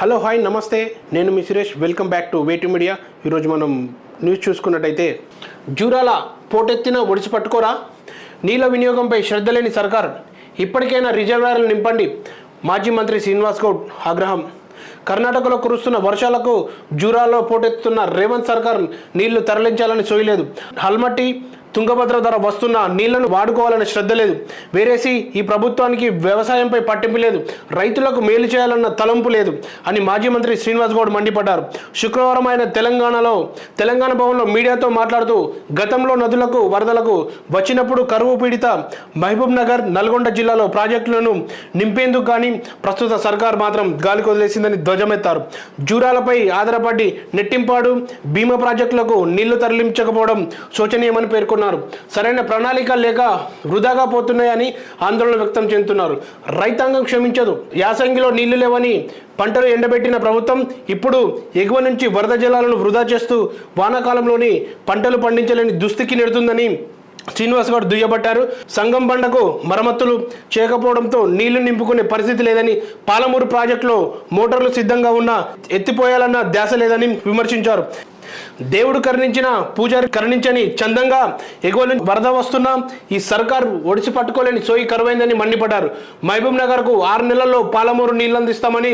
Hello hi నమస్తే. నేను మీ సురేష్. వెల్కమ్ బ్యాక్ టు వేటి మీడియా. ఈరోజు మనం న్యూస్ చూసుకున్నట్టయితే జూరాల పోటెత్తిన ఒడిసి పట్టుకోరా? నీళ్ళ వినియోగంపై శ్రద్ధ లేని సర్కార్. ఇప్పటికైనా రిజర్వాయర్లు నింపండి. మాజీ మంత్రి శ్రీనివాస్ గౌడ్ ఆగ్రహం. కర్ణాటకలో కురుస్తున్న వర్షాలకు జూరాలో పోటెత్తుతున్న రేవంత్ సర్కార్ నీళ్ళు తరలించాలని సోయలేదు. హల్మట్టి తుంగభద్ర ధర వస్తున్న నీళ్ళను వాడుకోవాలని శ్రద్ధ లేదు. వేరేసి ఈ ప్రభుత్వానికి వ్యవసాయంపై పట్టింపు లేదు. రైతులకు మేలు చేయాలన్న తలంపు లేదు అని మాజీ మంత్రి శ్రీనివాస్ గౌడ్ మండిపడ్డారు. శుక్రవారం ఆయన తెలంగాణలో తెలంగాణ భవన్లో మీడియాతో మాట్లాడుతూ గతంలో నదులకు వరదలకు వచ్చినప్పుడు కరువు పీడిత మహబూబ్ నగర్ నల్గొండ జిల్లాలో ప్రాజెక్టులను నింపేందుకు కానీ ప్రస్తుత సర్కార్ మాత్రం గాలికి వదిలేసిందని ధ్వజమెత్తారు. జూరాలపై ఆధారపడి నెట్టింపాడు భీమా ప్రాజెక్టులకు నీళ్ళు తరలించకపోవడం శోచనీయమని పేర్కొన్నారు. సరైన ప్రణాళిక లేక వృధాగా పోతున్నాయని ఆందోళన వ్యక్తం చెందుతున్నారు. రైతాంగం క్షమించదు. యాసంగిలో నీళ్ళు లేవని పంటలు ఎండబెట్టిన ప్రభుత్వం ఇప్పుడు ఎగువ నుంచి వరద జలాలను వృధా చేస్తూ వానాకాలంలోని పంటలు పండించలేని దుస్థితికి నెడుతుందని శ్రీనివాస్ గారు దుయ్యబట్టారు. సంగం బండకు మరమ్మతులు చేయకపోవడంతో నీళ్ళు నింపుకునే పరిస్థితి లేదని పాలమూరు ప్రాజెక్టులో మోటార్లు సిద్ధంగా ఉన్న ఎత్తిపోయాలన్న ధ్యాస లేదని విమర్శించారు. దేవుడు కరుణించిన పూజారి కరుణించని చందంగా ఎగువ వరద వస్తున్నా ఈ సర్కార్ ఒడిసి పట్టుకోలేని సోయి కరువైందని మండిపడ్డారు. మహబూబ్ నగర్కు ఆరు నెలల్లో పాలమూరు నీళ్ళు అందిస్తామని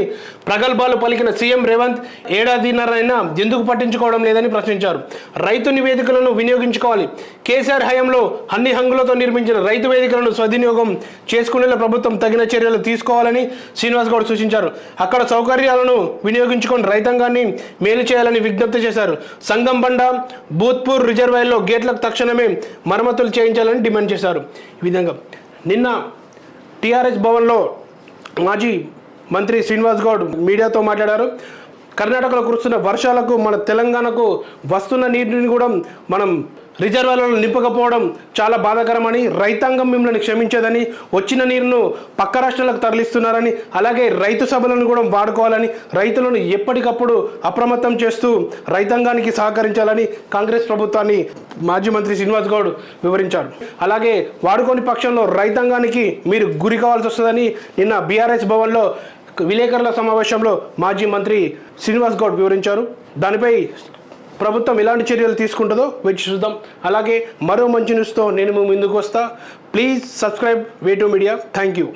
ప్రగల్భాలు పలికిన సీఎం రేవంత్ ఏడాదిన్నరైనా ఎందుకు పట్టించుకోవడం లేదని ప్రశ్నించారు. రైతు నివేదికలను వినియోగించుకోవాలి. కేసీఆర్ హయాంలో అన్ని హంగులతో నిర్మించిన రైతు వేదికలను సద్వినియోగం చేసుకునేలా ప్రభుత్వం తగిన చర్యలు తీసుకోవాలని శ్రీనివాస్ గౌడ్ సూచించారు. అక్కడ సౌకర్యాలను వినియోగించుకొని రైతాంగాన్ని మేలు చేయాలని విజ్ఞప్తి చేశారు. సంగం బండ భూత్పూర్ రిజర్వాయర్లో గేట్లకు తక్షణమే మరమ్మతులు చేయించాలని డిమాండ్ చేశారు. ఈ విధంగా నిన్న టీఆర్ఎస్ భవన్లో మాజీ మంత్రి శ్రీనివాస్ గౌడ్ మీడియాతో మాట్లాడారు. కర్ణాటకలో కురుస్తున్న వర్షాలకు మన తెలంగాణకు వస్తున్న నీటిని కూడా మనం రిజర్వాయర్లను నింపకపోవడం చాలా బాధాకరమని రైతాంగం మిమ్మల్ని క్షమించదని వచ్చిన నీరును పక్క రాష్ట్రాలకు తరలిస్తున్నారని అలాగే రైతు సభలను కూడా వాడుకోవాలని రైతులను ఎప్పటికప్పుడు అప్రమత్తం చేస్తూ రైతాంగానికి సహకరించాలని కాంగ్రెస్ ప్రభుత్వాన్ని మాజీ మంత్రి శ్రీనివాస్ గౌడ్ వివరించారు అలాగే వాడుకోని పక్షంలో రైతాంగానికి మీరు గురి కావాల్సి వస్తుందని నిన్న బీఆర్ఎస్ భవన్లో విలేకరుల సమావేశంలో మాజీ మంత్రి శ్రీనివాస్ గౌడ్ వివరించారు. దానిపై ప్రభుత్వం ఎలాంటి చర్యలు తీసుకుంటుందో వచ్చి చూద్దాం. అలాగే మరో మంచి న్యూస్తో నేను ముందుకు వస్తా. ప్లీజ్ సబ్స్క్రైబ్ వే మీడియా థ్యాంక్ యూ